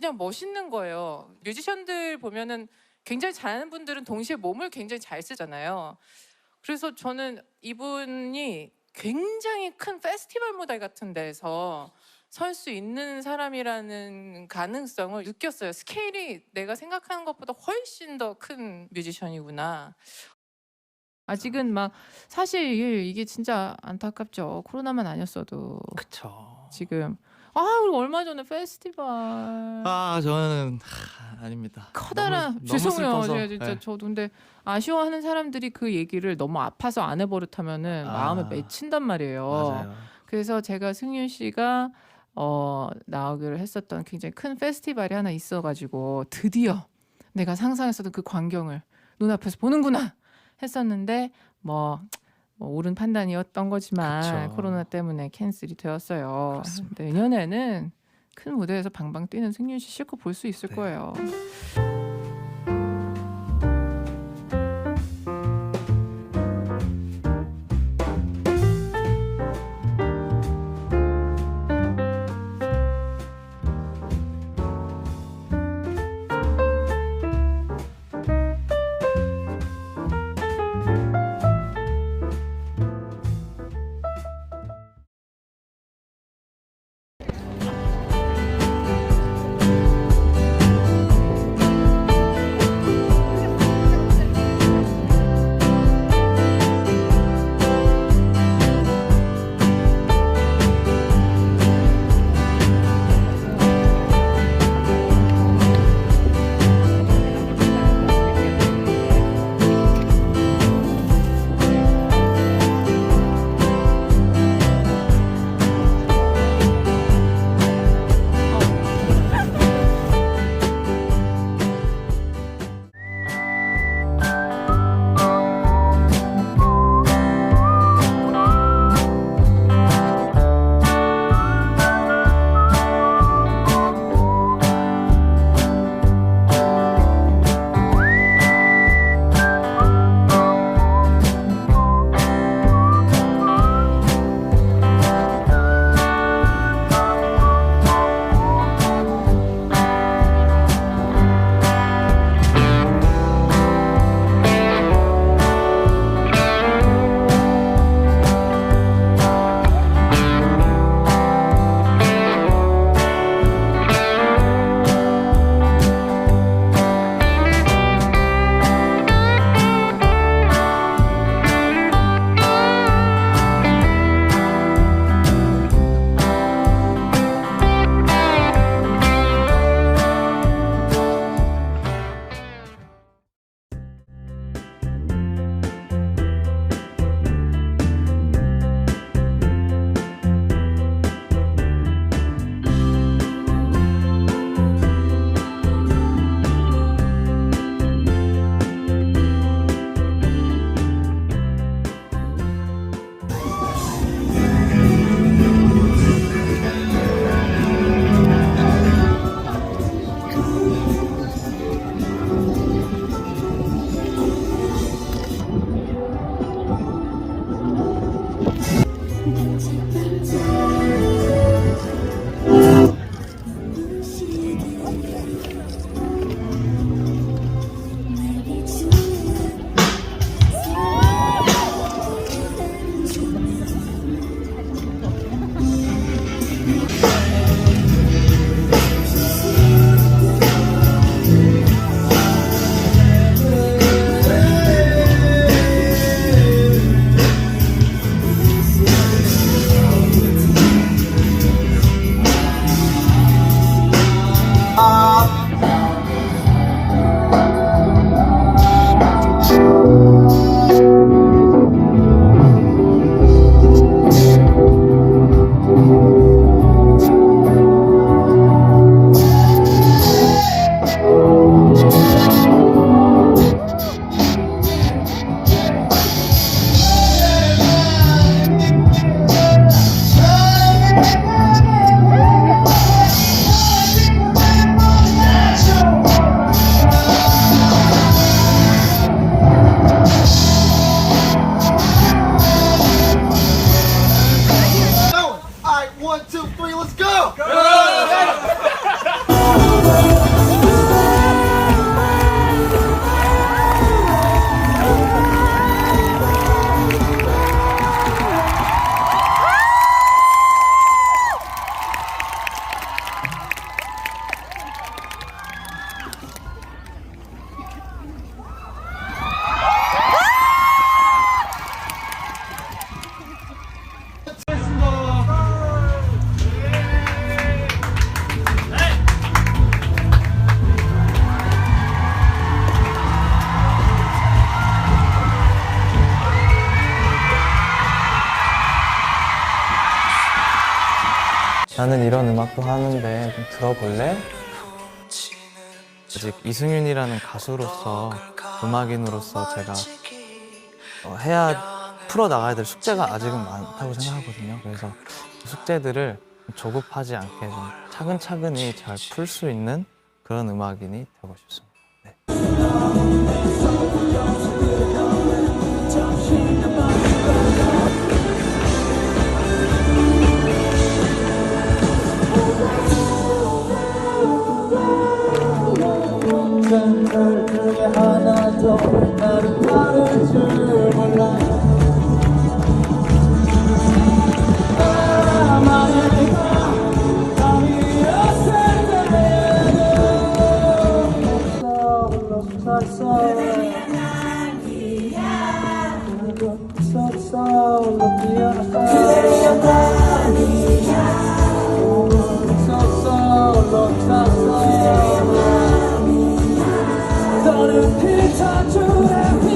그냥 멋있는 거예요. 뮤지션들 보면은 굉장히 잘하는 분들은 동시에 몸을 굉장히 잘 쓰잖아요. 그래서 저는 이분이 굉장히 큰 페스티벌 무대 같은 데서 설 수 있는 사람이라는 가능성을 느꼈어요. 스케일이 내가 생각하는 것보다 훨씬 더 큰 뮤지션이구나. 아직은 막 사실 이게 진짜 안타깝죠. 코로나만 아니었어도 그쵸. 지금 아 우리 얼마 전에 페스티벌 아 저는 하, 아닙니다. 커다란 너무- 너무 죄송해요 슬퍼서, 제가 진짜 네. 저도 근데 아쉬워하는 사람들이 그 얘기를 너무 아파서 안 해버릇하면은 아. 마음에 맺힌단 말이에요. 맞아요. 그래서 제가 승윤 씨가 어 나오기로 했었던 굉장히 큰 페스티벌이 하나 있어가지고 드디어 내가 상상했었던 그 광경을 눈앞에서 보는구나 했었는데 뭐, 뭐 옳은 판단이었던 거지만 그쵸. 코로나 때문에 캔슬이 되었어요. 그렇습니다. 내년에는 큰 무대에서 방방 뛰는 승윤 씨 실컷 볼 수 있을 네. 거예요. 나는 이런 음악도 하는데 좀 들어볼래? 아직 이승윤이라는 가수로서 음악인으로서 제가 어, 해야 풀어 나가야 될 숙제가 아직은 많다고 생각하거든요. 그래서 그 숙제들을 조급하지 않게 좀 차근차근히 잘 풀 수 있는 그런 음악인이 되고 싶습니다. 네. 나는 비춰주래